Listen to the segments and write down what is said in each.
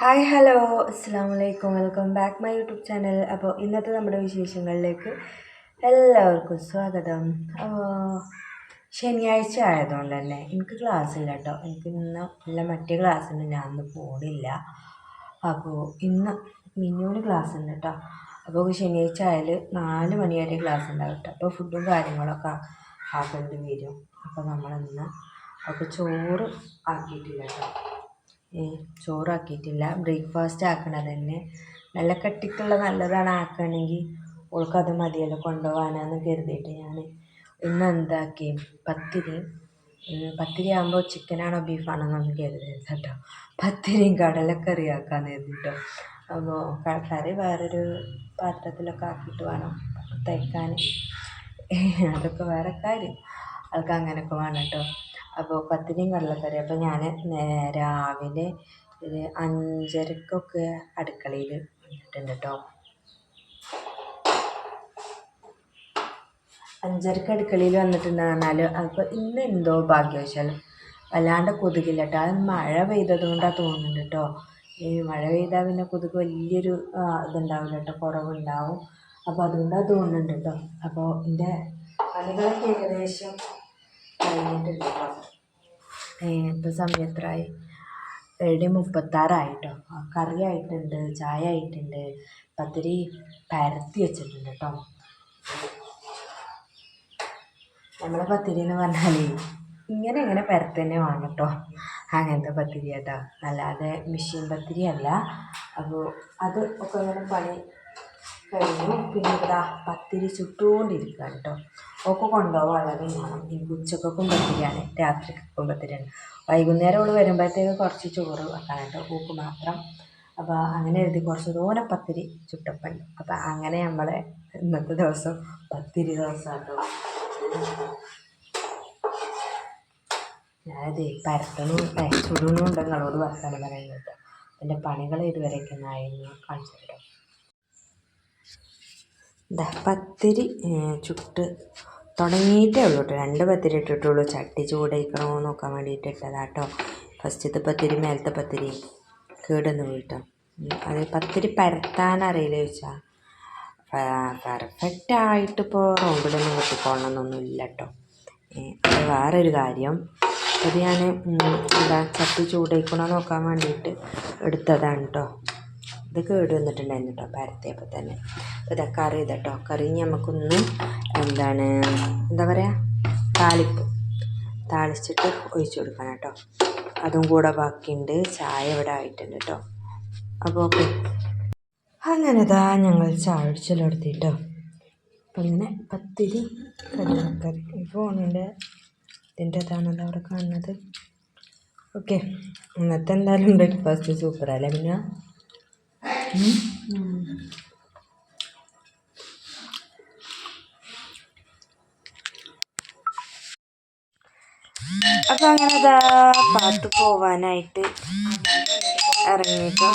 Hi hello അസ്സാം വലൈക്കും welcome back my YouTube channel അപ്പോൾ ഇന്നത്തെ നമ്മുടെ വിശേഷങ്ങളിലേക്ക് എല്ലാവർക്കും സ്വാഗതം. ശനിയാഴ്ച ആയതുകൊണ്ട് തന്നെ എനിക്ക് ക്ലാസ് ഇല്ല കേട്ടോ എനിക്ക് ഇന്ന് ഇല്ല മറ്റേ ക്ലാസ്സിന് ഞാൻ ഇന്ന് പോണില്ല. അപ്പോൾ ഇന്ന് മിന്നൂന് ക്ലാസ് ഉണ്ട് കേട്ടോ അപ്പോൾ ശനിയാഴ്ച ആയാൽ നാല് മണി വരെ ക്ലാസ് ഉണ്ടാവും കേട്ടോ അപ്പോൾ ഫുഡും കാര്യങ്ങളൊക്കെ ആക്കേണ്ടി വരും. അപ്പോൾ നമ്മളിന്ന് അപ്പോൾ ചോറ് ആക്കിയിട്ടില്ല കേട്ടോ ചോറാക്കിയിട്ടില്ല. ബ്രേക്ക്ഫാസ്റ്റ് ആക്കണത് തന്നെ നല്ല കട്ടിക്കുള്ള നല്ലതാണ് ആക്കുകയാണെങ്കിൽ ഓൾക്കത് മതിയല്ലോ കൊണ്ടുപോകാനാന്ന് കരുതിയിട്ട് ഞാൻ ഇന്ന് എന്താക്കി? പത്തിരി. പത്തിരി ആകുമ്പോൾ ചിക്കനാണോ ബീഫാണോ എന്നൊന്നും കരുതരുത് കേട്ടോ. പത്തിരിയും കടലക്കറി ആക്കാൻ കരുതിട്ടോ അപ്പോൾ കറി വേറൊരു പാത്രത്തിലൊക്കെ ആക്കിയിട്ട് വേണം തയ്ക്കാൻ അതൊക്കെ വേറെ കാര്യം. ആൾക്ക് അങ്ങനെയൊക്കെ വേണം കേട്ടോ. അപ്പോൾ പത്തിരിയും കടലക്കറിയും അപ്പോൾ ഞാൻ രാവിലെ ഒരു അഞ്ചരക്കൊക്കെ അടുക്കളയിൽ വന്നിട്ടുണ്ട് കേട്ടോ അഞ്ചരക്ക് അടുക്കളയിൽ വന്നിട്ടുണ്ട് പറഞ്ഞാൽ അപ്പോൾ ഇന്ന് എന്തോ ഭാഗ്യവശാൽ വല്ലാണ്ട് കൊതുകില്ല കേട്ടോ അത് മഴ പെയ്തത് കൊണ്ടാണ് തോന്നുന്നുണ്ട് കേട്ടോ ഈ മഴ പെയ്താൽ പിന്നെ കൊതുക് വലിയൊരു ഇതുണ്ടാവില്ല കേട്ടോ കുറവുണ്ടാവും. അപ്പോൾ അതുകൊണ്ടാണ് തോന്നുന്നുണ്ട് കേട്ടോ അപ്പോൾ എന്റെ പണികളൊക്കെ ഏകദേശം കഴിഞ്ഞിട്ടുണ്ട് കേട്ടോ ഇപ്പോൾ സമയം എത്രയായി ഏഴ് മുപ്പത്താറായി കേട്ടോ കറി ആയിട്ടുണ്ട് ചായ ആയിട്ടുണ്ട് പത്തിരി പരത്തി വെച്ചിട്ടുണ്ട് കേട്ടോ നമ്മളെ പത്തിരി എന്ന് പറഞ്ഞാൽ ഇങ്ങനെ ഇങ്ങനെ പരത്തി തന്നെ വേണം കേട്ടോ അങ്ങനത്തെ പത്തിരി കേട്ടോ അല്ലാതെ മെഷീൻ പത്തിരി അല്ല. അപ്പോൾ അത് ഒക്കെ ഇങ്ങനെ പണി കഴിഞ്ഞു. പിന്നെ ഇവിടെ പത്തിരി ചുട്ടുകൊണ്ടിരിക്കുക കേട്ടോ ഒക്കെ കൊണ്ടുപോകാനുള്ളത് വേണം. എനിക്ക് ഉച്ചക്കൊക്കെ പത്തിരിയാണ് രാത്രിക്കൊക്കെ പത്തിരിയാണ് വൈകുന്നേരം അവൾ വരുമ്പോഴത്തേക്ക് കുറച്ച് ചോറ് വെക്കാനുണ്ട്. ഉപ്പ് മാത്രം. അപ്പോൾ അങ്ങനെ എഴുതി കുറച്ച് തോനെ പത്തിരി ചുട്ടപ്പണ്ട് അപ്പോൾ അങ്ങനെ നമ്മളെ ഇന്നത്തെ ദിവസം പത്തിരി ദിവസം കേട്ടോ ഞാനത് പരത്തണു ചുടണുണ്ട് നിങ്ങളോട് വർത്താനം പറയുന്നത് എന്റെ പണികൾ ഇതുവരെയൊക്കെ നായിരുന്നു കാണിച്ചു കേട്ടോ ദാ പത്തിരി ചുട്ട് തുടങ്ങിയിട്ടേ ഉള്ളൂ കേട്ടോ. രണ്ട് പത്തിരി ഇട്ടിട്ടുള്ളൂ. ചട്ടി ചൂടായിക്കണോ നോക്കാൻ വേണ്ടിയിട്ട് ഇട്ടതാ കേട്ടോ. ഫസ്റ്റത്തെ പത്തിരി മേലത്തെ പത്തിരി. കേടുന്ന് വീട്ടോ അത് പത്തിരി പരത്താൻ അറിയില്ല ചോദിച്ചാൽ പെർഫെക്റ്റ് ആയിട്ട് ഇപ്പോൾ റൗണ്ടിലൊന്നും കിട്ടിക്കോളണമെന്നൊന്നും ഇല്ല കേട്ടോ അത് വേറൊരു കാര്യം. അത് ഞാൻ എന്താ ചട്ടി ചൂടായിക്കണോ നോക്കാൻ വേണ്ടിയിട്ട് എടുത്തതാണ് കേട്ടോ. ഇത് കേട് വന്നിട്ടുണ്ടായിരുന്നു കേട്ടോ പരത്തിയപ്പോൾ തന്നെ. അപ്പോൾ ഇതാ കറി ഇതട്ടോ. കറി നമുക്കൊന്ന് എന്താണ് എന്താ പറയുക താളിപ്പ്. താളിച്ചിട്ട് ഒഴിച്ചു കൊടുക്കണം കേട്ടോ. അതും കൂടെ ബാക്കിയുണ്ട്. ചായ ഇവിടെ ആയിട്ടുണ്ട് കേട്ടോ. അപ്പോൾ ഓക്കെ. അങ്ങനെ ഇതാ ഞങ്ങൾ ചായ ഒടിച്ചെടുത്തിട്ടോ അപ്പം ഇങ്ങനെ പത്തിരി കറി ഈ ഫോണിന്റെ ഇതിന്റെ ഇതാണല്ലോ അവിടെ കാണുന്നത്. ഓക്കെ. ഇന്നത്തെ എന്തായാലും ബ്രേക്ക്ഫാസ്റ്റ് സൂപ്പറല്ലേ പിന്നെ അപ്പൊ അങ്ങനെ അതാ പാട്ട് പോവാനായിട്ട് ഇറങ്ങിട്ടോ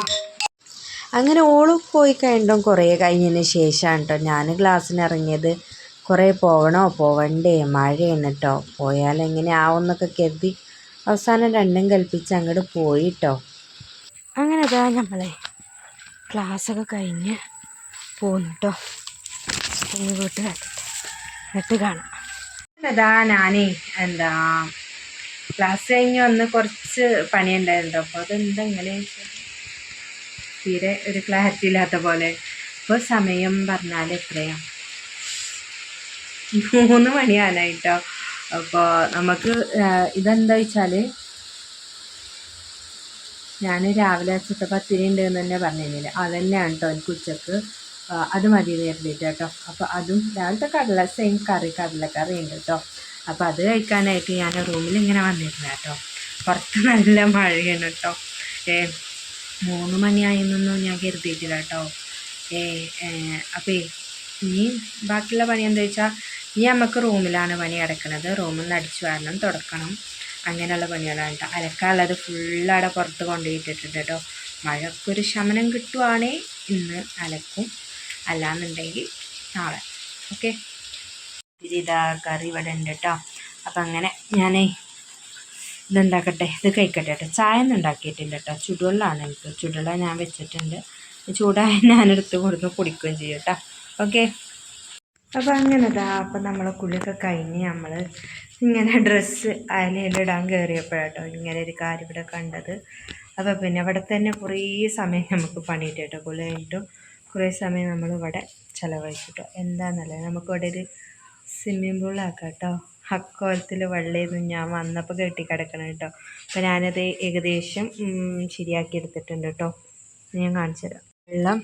അങ്ങനെ ഓൾ പോയി കഴിഞ്ഞിട്ടും കുറേ കഴിഞ്ഞതിന് ശേഷമാണ് കേട്ടോ ഞാൻ ക്ലാസ്സിന് ഇറങ്ങിയത്. കുറേ പോകണോ? പോവണ്ടേ? മഴയാണ് കേട്ടോ പോയാൽ എങ്ങനെ ആവുമെന്നൊക്കെ കരുതി അവസാനം രണ്ടും കൽപ്പിച്ച് അങ്ങോട്ട് പോയിട്ടോ അങ്ങനെ അതാ നമ്മളെ ക്ലാസ്സൊക്കെ കഴിഞ്ഞ് പോകുന്നു കേട്ടോ ഇനി വീട്ടിൽ എന്നിട്ട് കാണാം. അതാ ഞാനേ എന്താ ക്ലാസ് കഴിഞ്ഞ് വന്ന് കുറച്ച് പണിയുണ്ടായിരുന്നു. അപ്പോൾ അതെന്താ ഇങ്ങനെ തീരെ ഒരു ക്ലാരിറ്റി ഇല്ലാത്ത പോലെ. ഇപ്പോൾ സമയം പറഞ്ഞാൽ എത്രയാണ് മൂന്ന് മണിയാനായിട്ടോ. അപ്പോൾ നമുക്ക് ഇതെന്താ വെച്ചാൽ ഞാൻ രാവിലെ വെച്ചിട്ട് പത്തിരി ഉണ്ട് എന്ന് തന്നെ പറഞ്ഞിരുന്നില്ല. തന്നെയാണ് കേട്ടോ എനിക്ക് ഉച്ചയ്ക്ക്. അത് മതി നേരിട്ട് കേട്ടോ അപ്പോൾ അതും രാവിലത്തെ കടല സെയിം കറി കടലക്കറി ഉണ്ട് കേട്ടോ അപ്പോൾ അത് കഴിക്കാനായിട്ട് ഞാൻ റൂമിൽ ഇങ്ങനെ വന്നിരുന്നു കേട്ടോ പുറത്ത് നല്ല മഴയാണ് കേട്ടോ ഏ മൂന്ന് മണിയായെന്നൊന്നും ഞാൻ കരുതിയിട്ടില്ല കേട്ടോ ഏ അപ്പോൾ ഇനി ബാക്കിയുള്ള പണി എന്താ വെച്ചാൽ ഇനി നമുക്ക് റൂമിലാണ് പണി അടക്കണത് റൂമിൽ നിന്ന് അടിച്ചു വരണം തുടക്കണം. അങ്ങനെയുള്ള പണികളാണ് കേട്ടോ. അലക്കാനുള്ളത് ഫുള്ളവിടെ പുറത്ത് കൊണ്ടുപോയിട്ടിട്ടുണ്ട് കേട്ടോ. മഴക്കൊരു ശമനം കിട്ടുവാണേ ഇന്ന് അലക്കും. അല്ലാന്നുണ്ടെങ്കിൽ നാളെ. ഓക്കെ ഇതാ കറി ഇവിടെ ഉണ്ട് കേട്ടോ. അപ്പം അങ്ങനെ ഞാൻ ഇതുണ്ടാക്കട്ടെ ഇത് കഴിക്കട്ടെ കേട്ടോ. ചായ ഒന്നും ഉണ്ടാക്കിയിട്ടില്ല കേട്ടോ. ചുടുവെള്ളമാണ് എനിക്ക്. ചുടുവെള്ളം ഞാൻ വെച്ചിട്ടുണ്ട്. ചൂടായ ഞാനെടുത്ത് കൊടുത്ത് കുടിക്കുകയും ചെയ്യും കേട്ടോ. ഓക്കെ അപ്പോൾ അങ്ങനെതാ അപ്പം നമ്മൾ കുളിയൊക്കെ കഴിഞ്ഞ് നമ്മൾ ഇങ്ങനെ ഡ്രസ്സ് അയലയിലിടാൻ കയറിയപ്പോഴാട്ടോ ഇങ്ങനെ ഒരു കാര്യം ഇവിടെ കണ്ടത്. അപ്പോൾ പിന്നെ ഇവിടെ തന്നെ കുറേ സമയം നമുക്ക് പണിയിട്ട് കേട്ടോ. കുളി കഴിഞ്ഞിട്ടും കുറേ സമയം നമ്മൾ ഇവിടെ ചിലവഴിച്ചിട്ടോ. എന്താണെന്നല്ലേ നമുക്ക് ഇവിടെ ഒരു സ്വിമ്മിംഗ് പൂളാക്കാം കേട്ടോ. അക്കോലത്തിൽ വെള്ളമായിരുന്നു ഞാൻ വന്നപ്പോൾ കെട്ടി കിടക്കണം കേട്ടോ. അപ്പോൾ ഞാനത് ഏകദേശം ശരിയാക്കി എടുത്തിട്ടുണ്ട് കേട്ടോ. ഞാൻ കാണിച്ചു തരാം വെള്ളം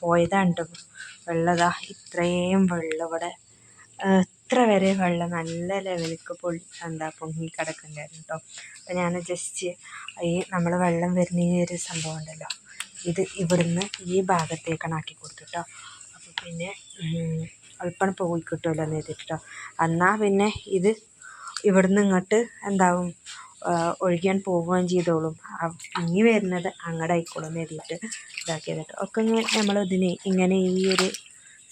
പോയതാണ് കേട്ടോ വെള്ളതാ. ഇത്രയും വെള്ളം ഇവിടെ. ഇത്ര വരെ വെള്ളം നല്ല ലെവലിക്ക് പൊളി എന്താ പൊങ്ങി കിടക്കുന്നുണ്ടായിരുന്നു കേട്ടോ അപ്പം ഞാൻ ജസ്റ്റ് ഈ നമ്മൾ വെള്ളം വരുന്ന ഈ ഒരു സംഭവം ഉണ്ടല്ലോ. ഇത് ഇവിടുന്ന് ഈ ഭാഗത്തേക്കാണ് ആക്കി കൊടുത്തു കേട്ടോ അപ്പോൾ പിന്നെ എളുപ്പം പോയി കിട്ടുമല്ലോ എന്ന് എഴുതിട്ടോ എന്നാൽ പിന്നെ ഇത് ഇവിടുന്ന് ഇങ്ങോട്ട് എന്താവും? ഒഴുകിയാൻ പോവുകയും ചെയ്തോളും. ഇനി വരുന്നത് അങ്ങടെ ആയിക്കോളും എന്ന് എഴുതിയിട്ട് ഇതാക്കിയതിട്ട് ഒക്കെ നമ്മളിതിനെ ഇങ്ങനെ ഈ ഒരു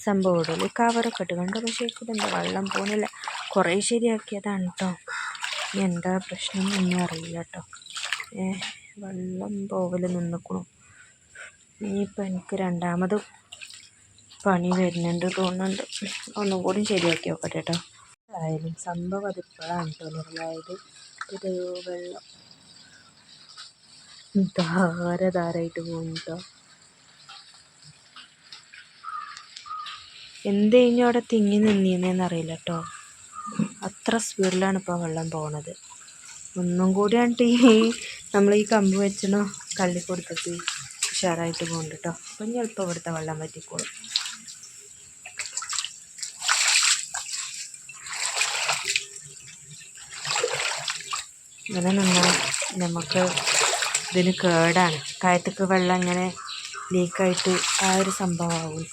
സംഭവം ഈ കവറൊക്കെ ഇട്ട് കണ്ടോ. പക്ഷേ എന്താ വെള്ളം പോകുന്നില്ല കുറേ ശരിയാക്കിയതാണ് കേട്ടോ എന്താ പ്രശ്നം ഒന്നും അറിയില്ല കേട്ടോ വെള്ളം പോവൽ നിന്നിക്കണു. ഇനിയിപ്പോൾ എനിക്ക് രണ്ടാമത് പണി വരുന്നുണ്ട് തോന്നുന്നുണ്ട്. ഒന്നും കൂടി ശരിയാക്കി നോക്കട്ടെ കേട്ടോ ആയാലും സംഭവം അതിപ്പോഴാണ് കേട്ടോ നിർമ്മലായത് ഇത് വെള്ളം. ധാര ധാരായിട്ട് എന്ത് കഴിഞ്ഞു അവിടെ തിങ്ങി നിന്നീന്നേന്ന് അറിയില്ല കേട്ടോ അത്ര സ്പീഡിലാണ് ഇപ്പോൾ വെള്ളം പോണത്. ഒന്നും കൂടിയാണ് ടീ നമ്മൾ ഈ കമ്പ് വെച്ചണോ കള്ളി കൊടുത്തിട്ട് ഉഷാറായിട്ട് പോകുന്നുണ്ട് കേട്ടോ അപ്പം ചിലപ്പോൾ ഇവിടുത്തെ വെള്ളം പറ്റിക്കോളും ഇങ്ങനെ നിന്നാൽ നമുക്ക് ഇതിന് കേടാണ്. കയത്തേക്ക് വെള്ളം ഇങ്ങനെ ലീക്കായിട്ട് ആ ഒരു സംഭവമാവും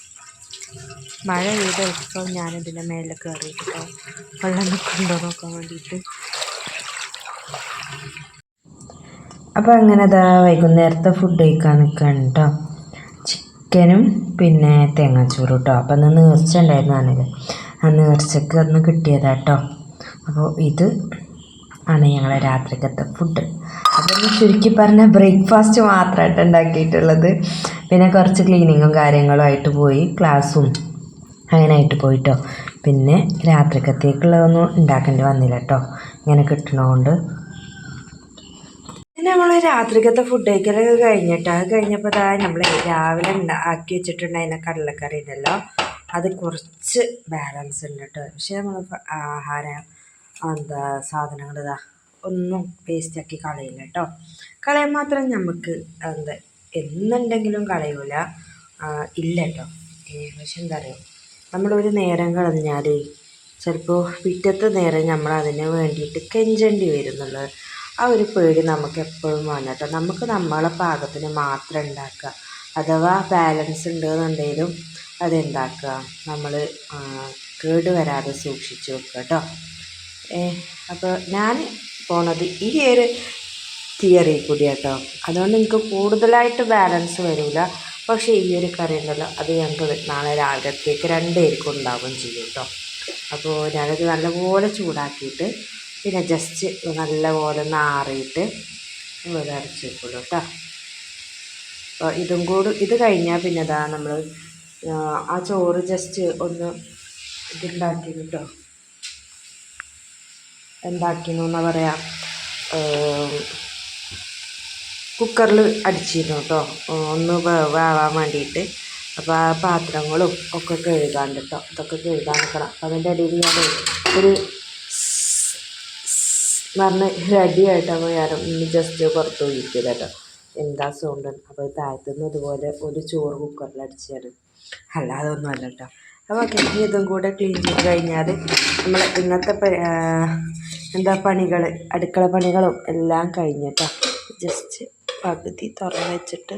മഴ പെയ്ത ഇപ്പോൾ ഞാനിതിന്റെ മേലെ കയറിയിട്ട് വെള്ളം നിൽക്കുന്നുണ്ടോ നോക്കാൻ വേണ്ടിയിട്ട് അപ്പോൾ അങ്ങനെ അതാ വൈകുന്നേരത്തെ ഫുഡ് കഴിക്കാൻ നിൽക്കണം കേട്ടോ ചിക്കനും പിന്നെ തേങ്ങാച്ചോറും കേട്ടോ അപ്പം അന്ന് നേർച്ച ഉണ്ടായിരുന്നു ആണെങ്കിൽ ആ നേർച്ചക്ക് അന്ന് കിട്ടിയതാട്ടോ അപ്പോൾ ഇത് ആണ് ഞങ്ങളെ രാത്രിക്കത്തെ ഫുഡ് അപ്പം ചുരുക്കി പറഞ്ഞ ബ്രേക്ക്ഫാസ്റ്റ് മാത്രമായിട്ട് ഉണ്ടാക്കിയിട്ടുള്ളത്. പിന്നെ കുറച്ച് ക്ലീനിങ്ങും കാര്യങ്ങളും ആയിട്ട് പോയി ക്ലാസ്സും അങ്ങനെ ആയിട്ട് പോയിട്ടോ. പിന്നെ രാത്രിക്കത്തേക്കുള്ളതൊന്നും ഉണ്ടാക്കേണ്ടി വന്നില്ല കേട്ടോ ഇങ്ങനെ കിട്ടണോണ്ട്. പിന്നെ നമ്മൾ രാത്രിക്കത്തെ ഫുഡ് കഴിഞ്ഞിട്ട് അത് കഴിഞ്ഞപ്പോൾ ഇതാ നമ്മൾ രാവിലെ ആക്കി വെച്ചിട്ടുണ്ടായിരുന്ന കടലക്കറി ഉണ്ടല്ലോ. അത് കുറച്ച് ബാലൻസ് ഉണ്ട് കേട്ടോ പക്ഷേ നമ്മൾ ആഹാരം എന്താ സാധനങ്ങൾ ഇതാ ഒന്നും വേസ്റ്റാക്കി കളയില്ല കേട്ടോ കളയാൻ മാത്രം നമുക്ക് എന്താ എന്നുണ്ടെങ്കിലും കളയൂല. ഇല്ല കേട്ടോ ഏകദേശം എന്താ പറയുക നമ്മളൊരു നേരം കളഞ്ഞാൽ ചിലപ്പോൾ പിറ്റത്തെ നേരം നമ്മൾ അതിന് വേണ്ടിയിട്ട് കെഞ്ചേണ്ടി വരും എന്നുള്ളത് ആ ഒരു പേടി നമുക്ക് എപ്പോഴും വേണം കേട്ടോ നമുക്ക് നമ്മളെ പാകത്തിന് മാത്രം ഉണ്ടാക്കുക അഥവാ ബാലൻസ് ഉണ്ടെന്നുണ്ടെങ്കിലും അതുണ്ടാക്കുക നമ്മൾ കേട് വരാതെ സൂക്ഷിച്ച് വെക്കുക കേട്ടോ അപ്പോൾ ഞാൻ പോണത് ഈ ഒരു തിയറി കൂടി കേട്ടോ അതുകൊണ്ട് എനിക്ക് കൂടുതലായിട്ട് ബാലൻസ് വരില്ല പക്ഷേ ഈ ഒരു കറി ഉണ്ടല്ലോ അത് ഞങ്ങൾക്ക് നാളെ രാവിലത്തേക്ക് രണ്ടുപേർക്കും ഉണ്ടാവുകയും ചെയ്യും കേട്ടോ അപ്പോൾ ഞാനത് നല്ലപോലെ ചൂടാക്കിയിട്ട് പിന്നെ ജസ്റ്റ് നല്ലപോലെ ഒന്ന് ആറിയിട്ട് ഇത് അടച്ച് വെക്കുള്ളൂ കേട്ടോ അപ്പോൾ ഇതും കൂടി ഇത് കഴിഞ്ഞാൽ പിന്നെ ഇതാ നമ്മൾ ആ ചോറ് ജസ്റ്റ് ഒന്ന് ഇതുണ്ടാക്കി കേട്ടോ എന്താക്കിയെന്ന് എന്നാ പറയുക കുക്കറിൽ അടിച്ചിരുന്നു കേട്ടോ ഒന്ന് വേവാൻ വേണ്ടിയിട്ട് അപ്പോൾ ആ പാത്രങ്ങളും ഒക്കെ കഴുകാണ്ട് കേട്ടോ ഇതൊക്കെ കഴുകാൻ നിൽക്കണം അപ്പം അതിന്റെ ഇടയിൽ ഞാൻ ഒരു പറഞ്ഞ് റെഡിയായിട്ടാകുമ്പോൾ ഞാൻ ഒന്ന് ജസ്റ്റ് പുറത്ത് ഒഴിക്കില്ല കേട്ടോ എന്താ സൗണ്ട് അപ്പോൾ താഴത്തുനിന്ന് ഇതുപോലെ ഒരു ചോറ് കുക്കറിൽ അടിച്ചാണ് അല്ലാതെ ഒന്നും അല്ല കേട്ടോ അപ്പോൾ ഇതും കൂടെ ക്ലീൻ ചെയ്ത് കഴിഞ്ഞാൽ നമ്മൾ ഇന്നത്തെ എന്താ പണികൾ അടുക്കള പണികളും എല്ലാം കഴിഞ്ഞിട്ടോ. ജസ്റ്റ് പകുതി തുറന്ന് വെച്ചിട്ട്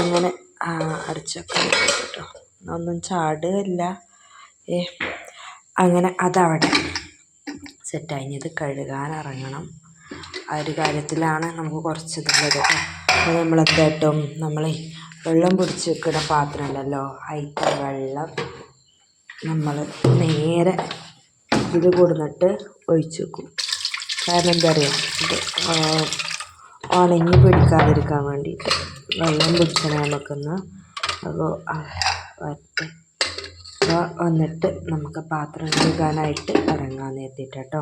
അങ്ങനെ അടച്ചൊക്കെ കേട്ടോ ഒന്നും ചാടുകയില്ല. ഏ അങ്ങനെ അതവിടെ സെറ്റായി ഇനി ഇത് കഴുകാൻ ഇറങ്ങണം. ആ ഒരു കാര്യത്തിലാണ് നമുക്ക് കുറച്ച് ഇതുള്ളത് അപ്പോൾ നമ്മളെന്തായിട്ടും നമ്മൾ വെള്ളം പിടിച്ച് വെക്കുന്ന പാത്രം ഉണ്ടല്ലോ അതിന്റെ വെള്ളം നമ്മൾ നേരെ ഇത് കൊടുന്നിട്ട് ഒഴിച്ച് വെക്കും കാരണം എന്താ പറയുക ഇത് ഉണങ്ങി പിടിക്കാതിരിക്കാൻ വേണ്ടിയിട്ട് വെള്ളം പിടിച്ചാൽ നമുക്കൊന്ന്. അപ്പോൾ അപ്പോൾ വന്നിട്ട് നമുക്ക് പാത്രം കഴുകാനായിട്ട് ഇറങ്ങാൻ കേട്ടോ